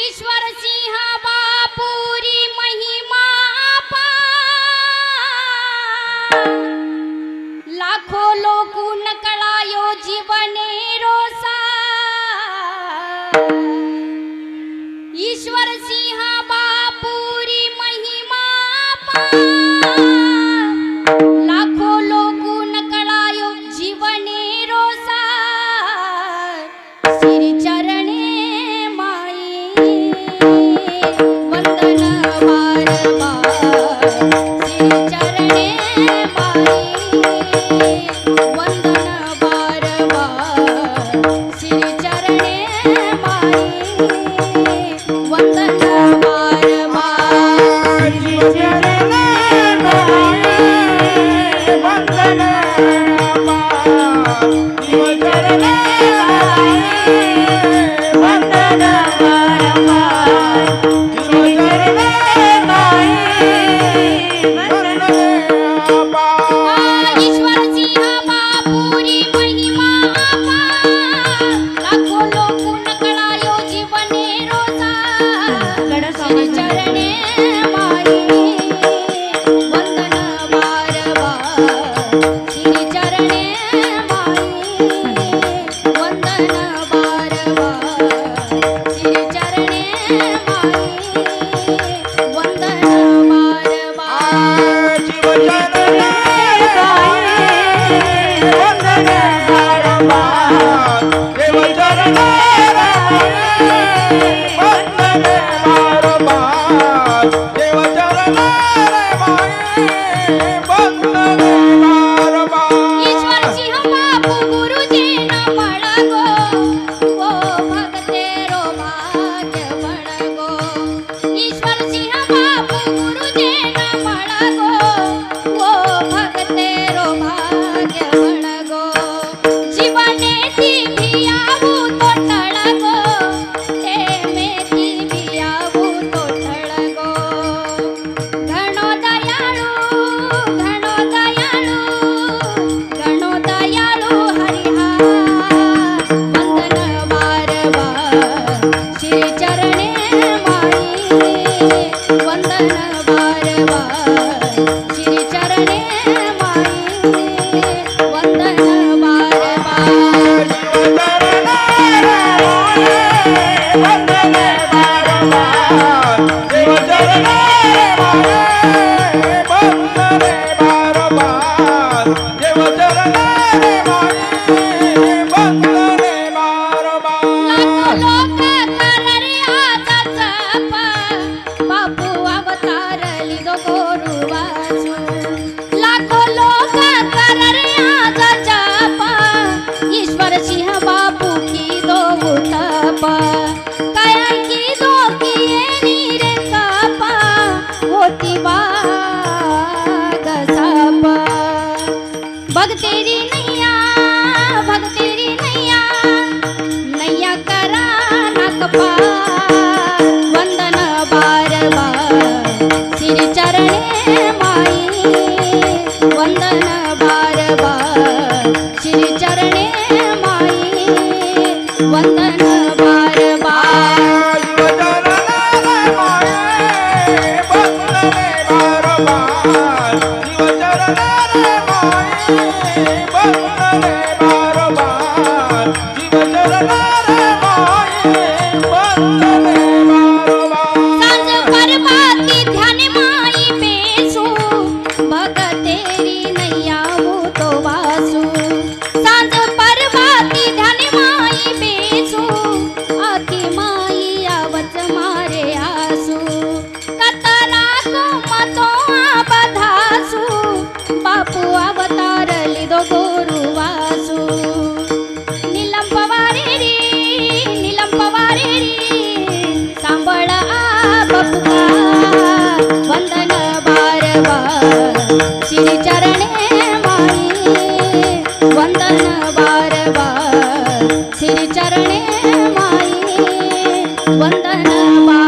ಈಶ್ವರ ಸಿಂಹ ಬಾಪೂರಿ ಮಹಿಮಾ लाखों लोगों नकलायो जीवने रोसा ईश्वर सी जय जय Thank you. Bye. 嗯。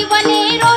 ¡Suscríbete al canal!